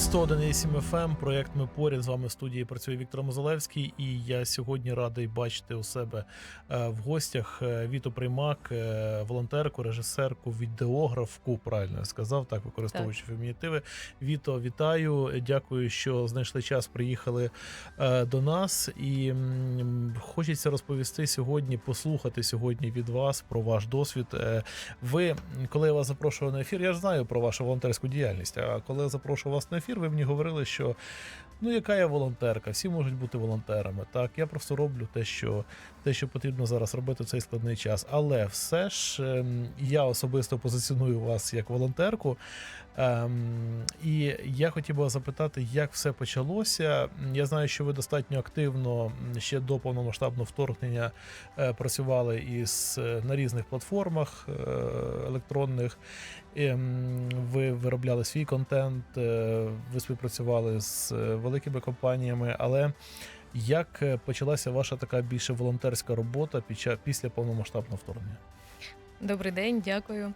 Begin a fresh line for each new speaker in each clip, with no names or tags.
101,7 FM, проєкт Ми поряд з вами в студії працює Віктор Мозалевський, і я сьогодні радий бачити у себе е, в гостях е, Віту Приймак, е, волонтерку, режисерку, відеографку. Правильно я сказав, так використовуючи фемінітиви. Віто, вітаю! Дякую, що знайшли час. Приїхали до нас. І хочеться розповісти сьогодні, послухати сьогодні від вас про ваш досвід. Ви, коли я вас запрошував на ефір, я ж знаю про вашу волонтерську діяльність. А коли я запрошував вас на ефір, ви мені говорили, що ну яка я волонтерка, всі можуть бути волонтерами. Так, я просто роблю те, що те, що потрібно зараз робити в цей складний час. Але все ж ем, я особисто позиціоную вас як волонтерку. Ем, і я хотів би запитати, як все почалося. Я знаю, що ви достатньо активно ще до повномасштабного вторгнення е, працювали із е, на різних платформах е, електронних. Ви виробляли свій контент, е, ви співпрацювали з е, великими компаніями. Але як е, почалася ваша така більше волонтерська робота під час після повномасштабного вторгнення?
Добрий день, дякую.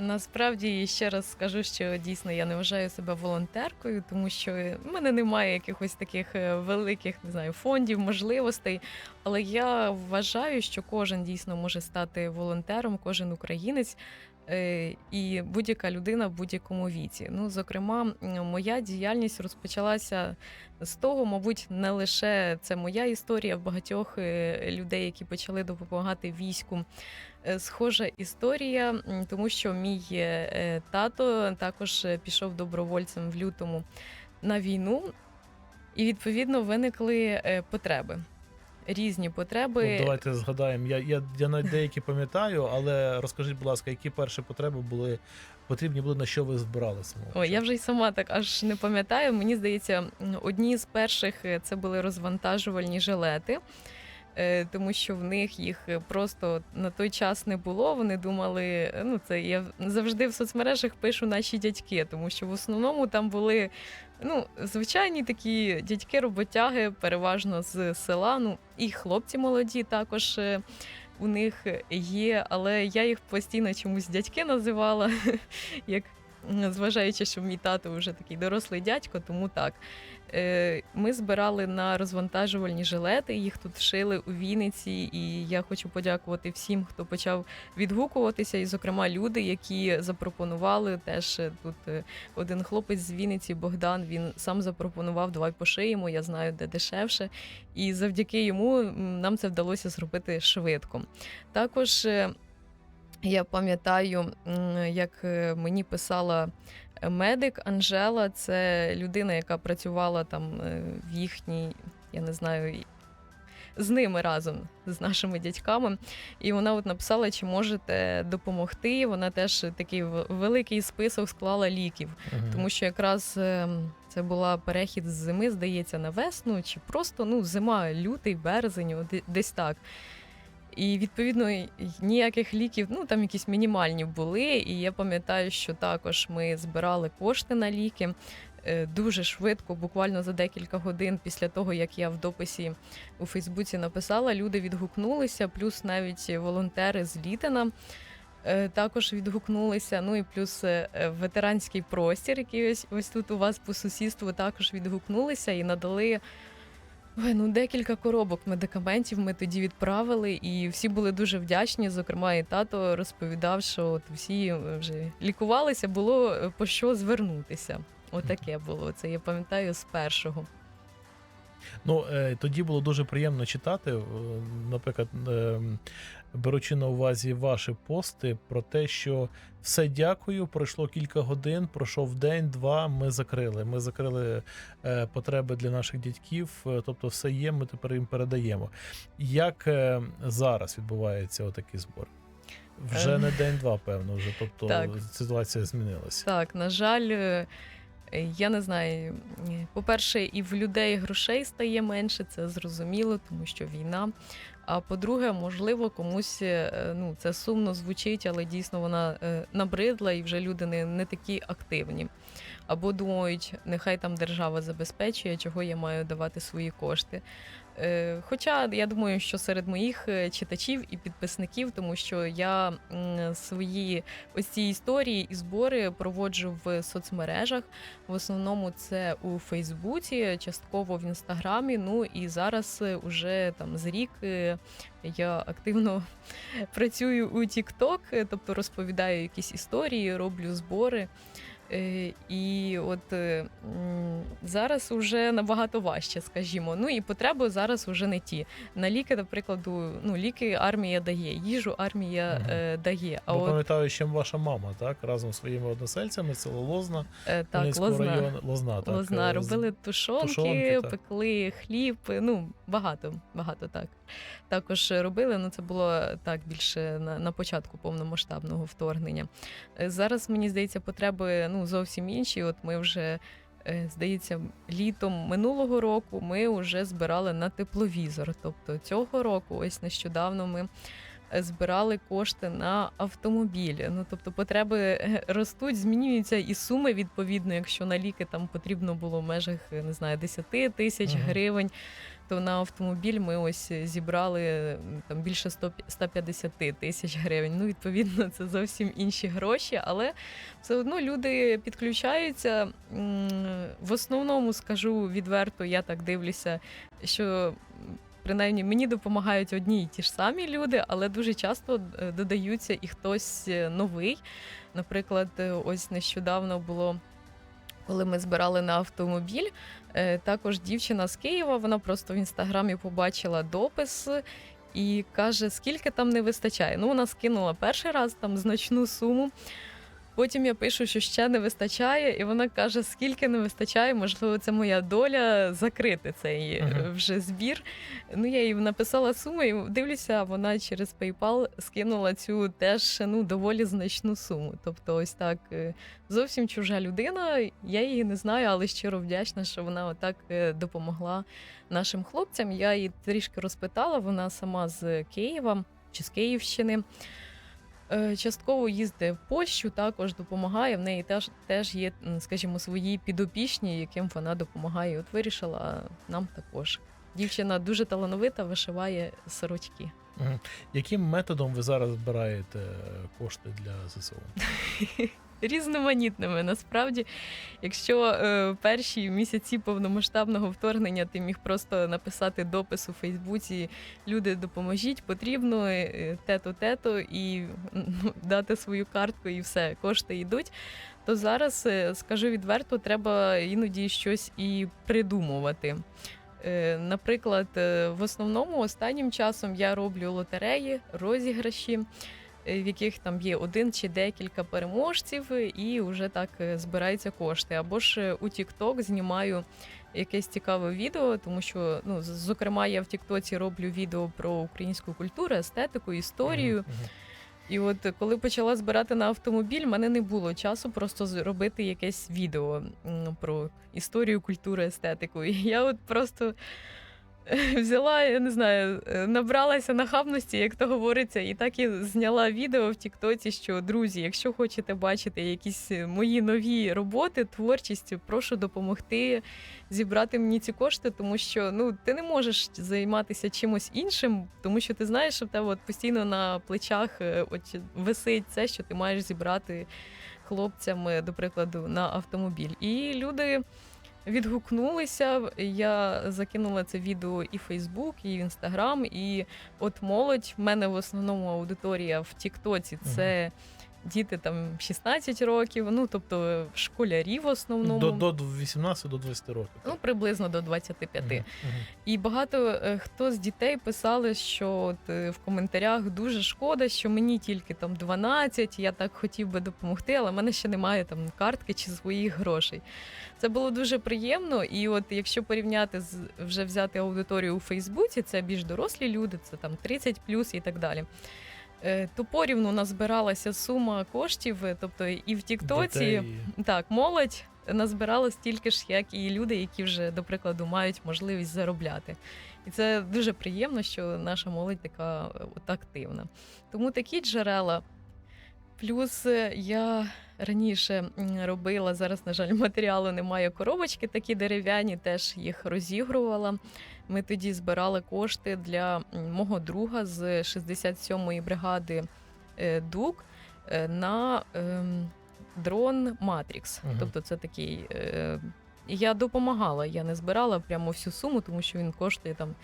Насправді ще раз скажу, що дійсно я не вважаю себе волонтеркою, тому що в мене немає якихось таких великих не знаю фондів, можливостей. Але я вважаю, що кожен дійсно може стати волонтером, кожен українець і будь-яка людина в будь-якому віці. Ну, зокрема, моя діяльність розпочалася з того, мабуть, не лише це моя історія багатьох е, людей, які почали допомагати війську. Е, Схожа історія, тому що мій е, е, тато також е, пішов добровольцем в лютому на війну, і відповідно виникли е, потреби. Різні потреби.
Ну, давайте згадаємо. Я, я, я навіть деякі пам'ятаю, але розкажіть, будь ласка, які перші потреби були потрібні були, на що ви збирали?
Ой, я вже й сама так аж не пам'ятаю. Мені здається, одні з перших е, це були розвантажувальні жилети. Е, Тому що в них їх е, просто на той час не було. Вони думали, е, ну це я завжди в соцмережах пишу наші дядьки, тому що в основному там були ну, звичайні такі дядьки-роботяги, переважно з села. Ну і хлопці молоді також у них є, але я їх постійно чомусь дядьки називала, як зважаючи, що мій тато вже такий дорослий дядько, тому так. Е, Ми збирали на розвантажувальні жилети, їх тут шили у Вінниці, і я хочу подякувати всім, хто почав відгукуватися, і, зокрема, люди, які запропонували теж е, тут е, один хлопець з Вінниці, Богдан, він сам запропонував, давай пошиємо, я знаю, де дешевше. І завдяки йому нам це вдалося зробити швидко. Також я пам'ятаю, як мені писала медик Анжела, це людина, яка працювала там е, в їхній, я не знаю, з ними разом, з нашими дядьками. І вона от написала, чи можете допомогти. Вона теж такий великий список склала ліків.
Мгм.
Тому що якраз ем, це була перехід з зими, здається, на весну, чи просто ну, зима, лютий, березень, десь так. І відповідно ніяких ліків, ну там якісь мінімальні були. І я пам'ятаю, що також ми збирали кошти на ліки е, дуже швидко, буквально за декілька годин після того, як я в дописі у Фейсбуці написала, люди відгукнулися, плюс навіть волонтери з Літина е, також відгукнулися. Ну і плюс е, ветеранський простір, який ось, ось тут у вас по сусідству також відгукнулися і надали. Ой, ну декілька коробок медикаментів ми тоді відправили, і всі були дуже вдячні. Зокрема, і тато розповідав, що от всі вже лікувалися, було е, по що звернутися. Отаке було. Це я пам'ятаю з першого.
Ну е, тоді було дуже приємно читати. е, Наприклад, е, беручи на увазі ваші пости про те, що все дякую, пройшло кілька годин, пройшов день, два. Ми закрили. Ми закрили потреби для наших дядьків. Тобто, все є, ми тепер їм передаємо. Як зараз відбувається отакий збор? Вже
Е.
не день-два, певно, вже тобто
Так.
ситуація змінилася.
Так, на жаль, Я не знаю, е, по-перше, і в людей грошей стає менше, це зрозуміло, тому що війна. А по-друге, можливо, комусь е, ну, це сумно звучить, але дійсно вона е, набридла і вже люди не, не такі активні. Або думають, нехай там держава забезпечує, чого я маю давати свої кошти. Е, Хоча я думаю, що серед моїх е, читачів і підписників, тому що я свої ось ці історії і збори проводжу в соцмережах. В основному це у Фейсбуці, частково в інстаграмі. Ну і зараз е, уже там за рік я активно працюю у е, тобто розповідаю якісь історії, роблю збори. Е, І от е, зараз уже набагато важче, скажімо. Ну і потреби зараз уже не ті. На ліки, наприклад, ну ліки армія дає, їжу армія е, дає. А
Бо
от
пам'ятаю, ще ваша мама, так, разом зі своїми односельцями, село Лозна,
так, лозна.
району. Лозна, так.
Лозна робили тушонки,
тушонки, так.
пекли хліб. Ну багато, багато так. Також робили. Ну це було так більше на, на початку повномасштабного вторгнення. Зараз мені здається, потреби ну зовсім інші. От ми вже. е, Здається, літом минулого року ми вже збирали на тепловізор. Тобто цього року, ось нещодавно, ми е, збирали кошти на автомобіль. Ну тобто потреби е, ростуть, змінюються і суми відповідно. Якщо на ліки там потрібно було в межах не знаю 10 тисяч
Мгм.
гривень, то на автомобіль ми ось зібрали там більше 100, 150 тисяч гривень. Ну відповідно, це зовсім інші гроші, але все одно люди підключаються. В основному скажу відверто, я так дивлюся, що принаймні мені допомагають одні і ті ж самі люди, але дуже часто е, додаються і хтось е, новий. Наприклад, е, ось нещодавно було. Коли ми збирали на автомобіль, е, також дівчина з Києва, вона просто в інстаграмі побачила допис і каже, скільки там не вистачає. Ну, вона скинула перший раз там значну суму. Потім я пишу, що ще не вистачає, і вона каже, скільки не вистачає, можливо, це моя доля закрити цей е,
Мгм.
вже збір. Ну, я їй написала суму, і дивлюся, вона через PayPal скинула цю теж ну, доволі значну суму. Тобто, ось так е, зовсім чужа людина. Я її не знаю, але щиро вдячна, що вона отак е, допомогла нашим хлопцям. Я її трішки розпитала. Вона сама з Києва чи з Київщини. Е, Частково їздить в Польщу, також допомагає. В неї теж, теж є, скажімо, свої підопічні, яким вона допомагає. От вирішила нам також. Дівчина дуже талановита, вишиває сорочки.
Яким методом ви зараз збираєте кошти для ЗСУ?
різноманітними. Насправді, якщо е, перші місяці повномасштабного вторгнення ти міг просто написати допис у Фейсбуці, люди допоможіть, потрібно е, тето тето і ну, дати свою картку, і все, кошти йдуть. То зараз, е, скажу відверто, треба іноді щось і придумувати. Е, Наприклад, е, в основному останнім часом я роблю лотереї, розіграші, е, в яких там є один чи декілька переможців, е, і вже так е, збираються кошти. Або ж е, у TikTok знімаю якесь цікаве відео, тому що, ну, зокрема, я в Тіктоці роблю відео про українську культуру, естетику, історію. І от е, коли почала збирати на автомобіль, в мене не було часу просто зробити якесь відео про історію, культуру, естетику. І я от просто е, взяла, я не знаю, е, набралася нахабності, як то говориться, і так і зняла відео в Тіктоці, що друзі, якщо хочете бачити якісь е, мої нові роботи, творчість, прошу допомогти зібрати мені ці кошти, тому що ну ти не можеш займатися чимось іншим, тому що ти знаєш, що в тебе от постійно на плечах е, от висить це, що ти маєш зібрати хлопцям, до прикладу, на автомобіль. І люди. Відгукнулися, я закинула це відео і в Фейсбук, і в Інстаграм. І от молодь. В мене в основному аудиторія в Тіктоці. Це діти там 16 років, ну тобто школярі в основному.
До, до 18 до 20 років.
Ну, приблизно до 25.
Мгм, мгм.
І багато е, хто з дітей писали, що от, е, в коментарях дуже шкода, що мені тільки там 12, я так хотів би допомогти, але в мене ще немає там картки чи своїх грошей. Це було дуже приємно. І от якщо порівняти з вже взяти аудиторію у Фейсбуці, це більш дорослі люди, це там 30 плюс і так далі. Е, То порівну назбиралася сума коштів, е, тобто і в Тіктоці так, молодь назбирало стільки ж, як і люди, які вже, до прикладу, мають можливість заробляти. І це дуже приємно, що наша молодь така е, от активна. Тому такі джерела. Плюс я раніше робила, зараз, на жаль, матеріалу немає коробочки, такі дерев'яні, теж їх розігрувала. Ми тоді збирали кошти для мого друга з 67-ї бригади е, ДУК е, на ем, дрон Матрікс.
Угу.
Тобто це такий. е, Я допомагала, я не збирала прямо всю суму, тому що він коштує там,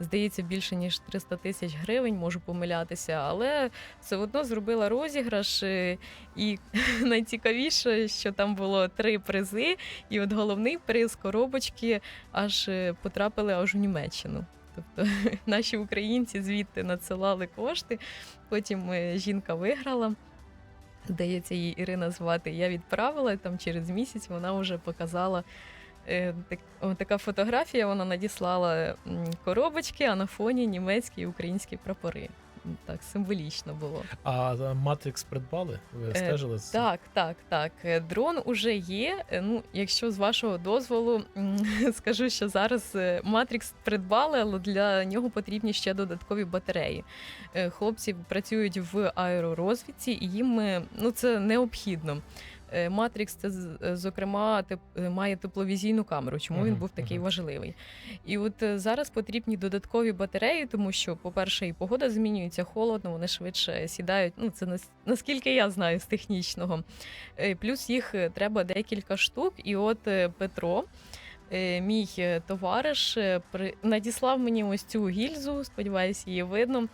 здається, більше ніж 300 тисяч гривень, можу помилятися, але все одно зробила розіграш. е, І найцікавіше, що там було три призи, і от головний приз коробочки аж е, потрапили аж у Німеччину. Тобто наші українці звідти надсилали кошти. Потім е, жінка виграла. Здається, її Ірина звати. Я відправила там через місяць. Вона вже показала така фотографія. Вона надіслала коробочки, а на фоні німецькі і українські прапори. Так символічно було.
А е, Matrix придбали? Ви
Е,
стежили? з-
Так, так, так. Е, Дрон уже є. Е, Ну, якщо з вашого дозволу, скажу, що зараз е, Matrix придбали, але для нього потрібні ще додаткові батареї. Е, Хлопці працюють в аеророзвідці, і їм е, ну, це необхідно. Е, Matrix це е, зокрема теп- е, має тепловізійну камеру. Чому він був такий важливий? І от зараз потрібні додаткові батареї, тому що, по-перше, і погода змінюється, холодно, вони швидше сідають. Ну, це нас- наскільки я знаю з технічного. Плюс їх треба декілька штук. І от Петро. Мій товариш надіслав мені ось цю гільзу, сподіваюся, її видно.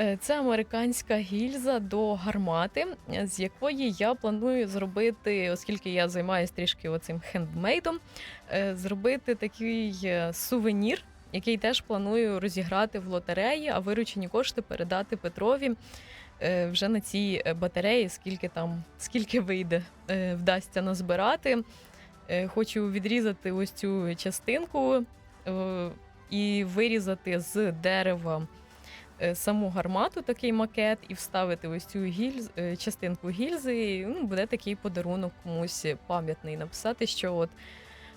Е, Це американська гільза до гармати, з якої я планую зробити, оскільки я займаюся трішки оцим хендмейдом, е, зробити такий е, сувенір, який теж планую розіграти в лотереї, а виручені кошти передати Петрові вже на ці е, батареї, скільки там, скільки вийде, вдасться назбирати. Хочу відрізати ось цю частинку і вирізати з дерева саму гармату, такий макет, і вставити ось цю гільз, е, частинку гільзи. І, ну, буде такий подарунок комусь пам'ятний. Написати, що от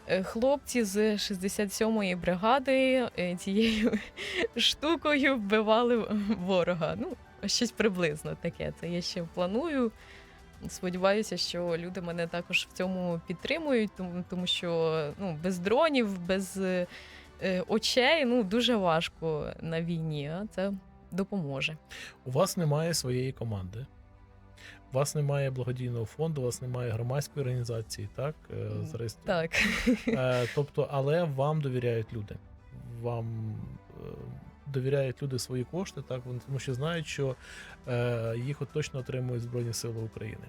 е, хлопці з 67-ї бригади е, цією штукою вбивали ворога. Ну, щось приблизно таке. Це я ще планую. Сподіваюся, що люди мене також в цьому підтримують, тому, тому що ну, без дронів, без е, е, очей ну, дуже важко на війні, а це допоможе.
У вас немає своєї команди. У вас немає благодійного фонду, у вас немає громадської організації, так? е,
Так.
Е, Тобто, але вам довіряють люди. Вам е, довіряють люди свої кошти, так вони тому що знають, що е, їх от точно отримують Збройні Сили України.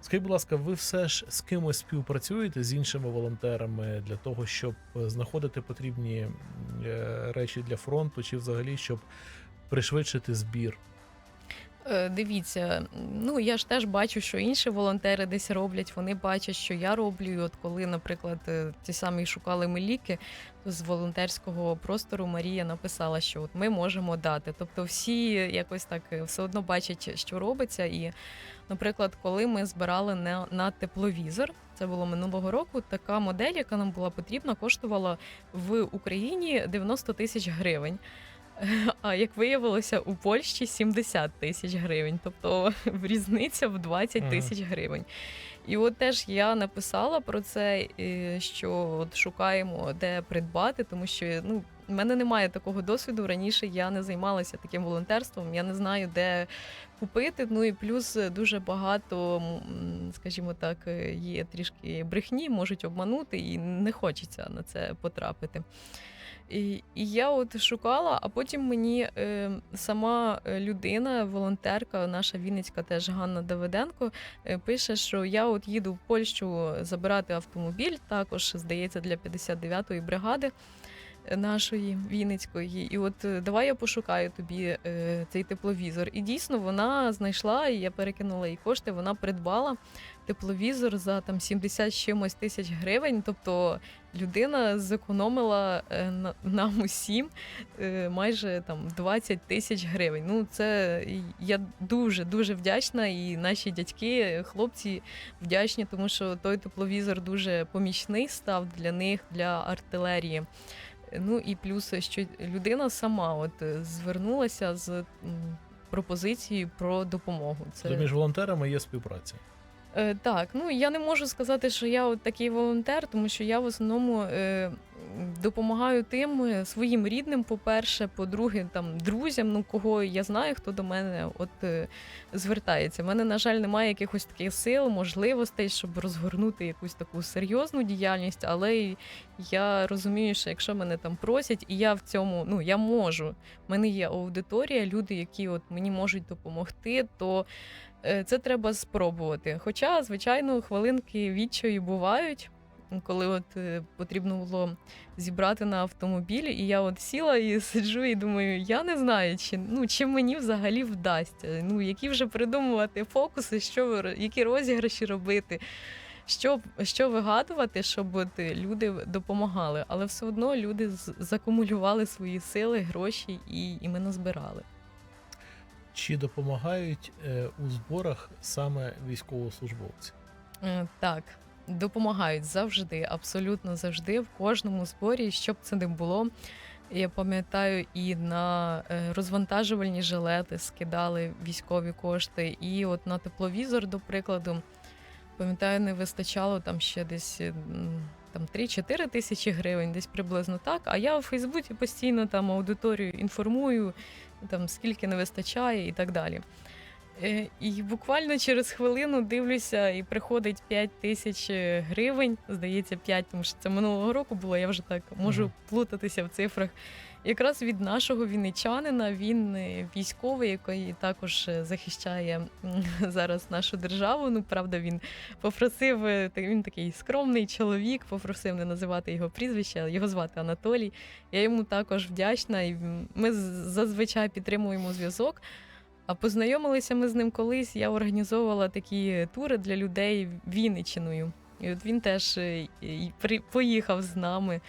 Скажіть, будь ласка, ви все ж з кимось співпрацюєте з іншими волонтерами для того, щоб знаходити потрібні речі для фронту, чи взагалі щоб пришвидшити збір?
Е, Дивіться, ну я ж теж бачу, що інші волонтери десь роблять. Вони бачать, що я роблю. І От коли, наприклад, е, ті самі шукали ми ліки, то з волонтерського простору Марія написала, що от ми можемо дати. Тобто, всі якось так е, все одно бачать, що робиться. І, наприклад, коли ми збирали на, на тепловізор, це було минулого року. Така модель, яка нам була потрібна, коштувала в Україні 90 тисяч гривень. А як виявилося, у Польщі 70 тисяч гривень, тобто різниця в 20 тисяч гривень. І от теж я написала про це, що от шукаємо де придбати, тому що ну, в мене немає такого досвіду. Раніше я не займалася таким волонтерством, я не знаю, де купити. Ну і плюс дуже багато, скажімо так, є трішки брехні, можуть обманути, і не хочеться на це потрапити. І, і я от шукала, а потім мені е, сама е, людина, волонтерка, наша Вінницька теж Ганна Давиденко, е, пише, що я от їду в Польщу забирати автомобіль, також здається, для 59-ї бригади. Нашої Вінницької. І от е, давай я пошукаю тобі е, цей тепловізор. І дійсно вона знайшла, і я перекинула їй кошти. Вона придбала тепловізор за там 70 чимось тисяч гривень. Тобто людина зекономила е, на- нам усім е, майже там 20 тисяч гривень. Ну це я дуже дуже вдячна, і наші дядьки, хлопці вдячні, тому що той тепловізор дуже помічний став для них, для артилерії. Ну і плюс, що людина сама от е, звернулася з пропозицією про допомогу. Це
Тобто між волонтерами є співпраця.
Е, так, ну я не можу сказати, що я от такий волонтер, тому що я в основному е, допомагаю тим е, своїм рідним, по-перше, по-друге, там друзям, ну кого я знаю, хто до мене от е, звертається. У мене, на жаль, немає якихось таких сил, можливостей, щоб розгорнути якусь таку серйозну діяльність, але я розумію, що якщо мене там просять, і я в цьому, ну я можу. в мене є аудиторія, люди, які от мені можуть допомогти, то е, це треба спробувати. Хоча, звичайно, хвилинки відчаю бувають. Коли от е, потрібно було зібрати на автомобіль, і я от сіла і сиджу і думаю, я не знаю, чи ну чи мені взагалі вдасться. Ну які вже придумувати фокуси, що які розіграші робити, що, що вигадувати, щоб от е, люди допомагали. Але все одно люди закумулювали свої сили, гроші і, і ми назбирали.
Чи допомагають е, у зборах саме військовослужбовці?
Е, Так, допомагають завжди, абсолютно завжди, в кожному зборі, щоб це не було. Я пам'ятаю, і на е, розвантажувальні жилети скидали військові кошти, і от на тепловізор, до прикладу, пам'ятаю, не вистачало там ще десь там 3-4 тисячі гривень, десь приблизно так. А я у Фейсбуці постійно там аудиторію інформую, там скільки не вистачає і так далі. Е, І буквально через хвилину дивлюся, і приходить 5 тисяч е, гривень. Здається, 5, тому що це минулого року було. Я вже так можу плутатися в цифрах. Якраз від нашого вінничанина він е, військовий, який також захищає зараз нашу державу. Ну, правда, він попросив він такий скромний чоловік, попросив не називати його прізвище, але його звати Анатолій. Я йому також вдячна, і ми зазвичай підтримуємо зв'язок. А познайомилися ми з ним колись. Я організовувала такі тури для людей Вінничиною. І от він теж е, поїхав з нами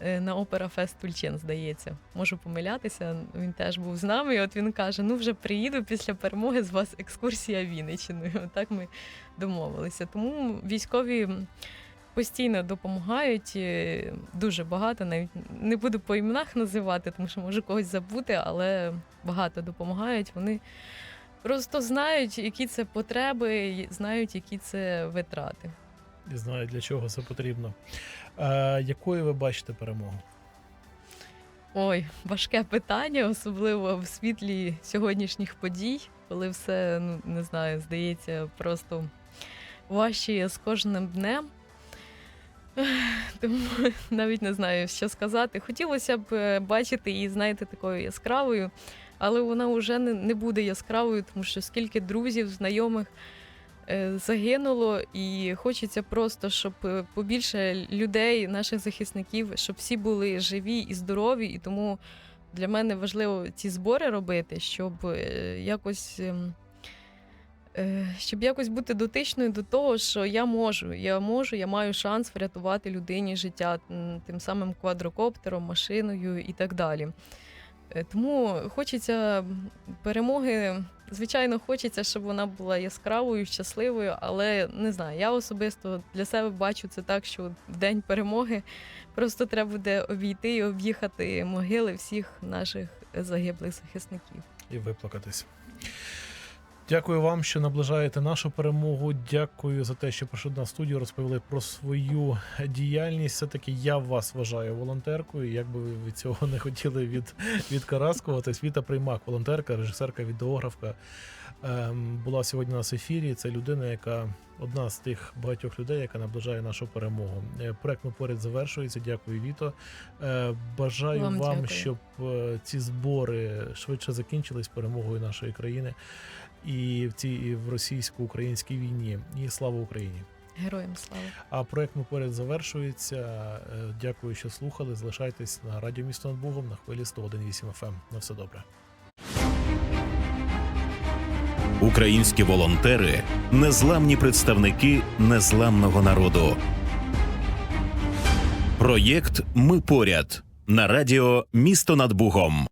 е, на Опера Фест Тульчин, здається. Можу помилятися. Він теж був з нами. І от він каже: ну вже приїду після перемоги з вас екскурсія Вінничиною. Так ми домовилися. Тому військові. Постійно допомагають е, дуже багато. Навіть не буду по іменах називати, тому що можу когось забути, але багато допомагають. Вони просто знають, які це потреби, знають, які це витрати.
І знаю, для чого це потрібно. Е, якою ви бачите перемогу?
Ой, важке питання, особливо в світлі сьогоднішніх подій, коли все ну не знаю, здається, просто важче з кожним днем. Тому навіть не знаю, що сказати. Хотілося б е, бачити її, знаєте, такою яскравою, але вона вже не, буде яскравою, тому що скільки друзів, знайомих е, загинуло, і хочеться просто, щоб е, побільше людей, наших захисників, щоб всі були живі і здорові. І тому для мене важливо ці збори робити, щоб якось. Е, Щоб якось бути дотичною до того, що я можу, я можу, я маю шанс врятувати людині життя тим самим квадрокоптером, машиною і так далі. Е, Тому хочеться перемоги. Звичайно, хочеться, щоб вона була яскравою, щасливою, але не знаю. Я особисто для себе бачу це так, що в день перемоги просто треба буде обійти і об'їхати могили всіх наших загиблих захисників.
і виплакатись. Дякую вам, що наближаєте нашу перемогу. Дякую за те, що прийшли на студію, розповіли про свою діяльність. Все таки я вас вважаю волонтеркою. Як би ви від цього не хотіли від, відкараскуватись. Віта Приймак, волонтерка, режисерка, відеографка. Ем, була сьогодні у нас в ефірі. Це людина, яка одна з тих багатьох людей, яка наближає нашу перемогу. Е, Проект «Ми поряд завершується. Дякую, Віто. Е, бажаю
Вам
вам, щоб е, ці збори швидше закінчились перемогою нашої країни і в цій і в російсько-українській війні. І слава Україні!
Героям слава.
А проект ми поряд завершується. Е, Дякую, що слухали. Залишайтесь на радіо місто над Бугом на хвилі 101.8 FM. На все добре.
Українські волонтери незламні представники незламного народу. Проєкт Ми поряд на радіо Місто над Бугом.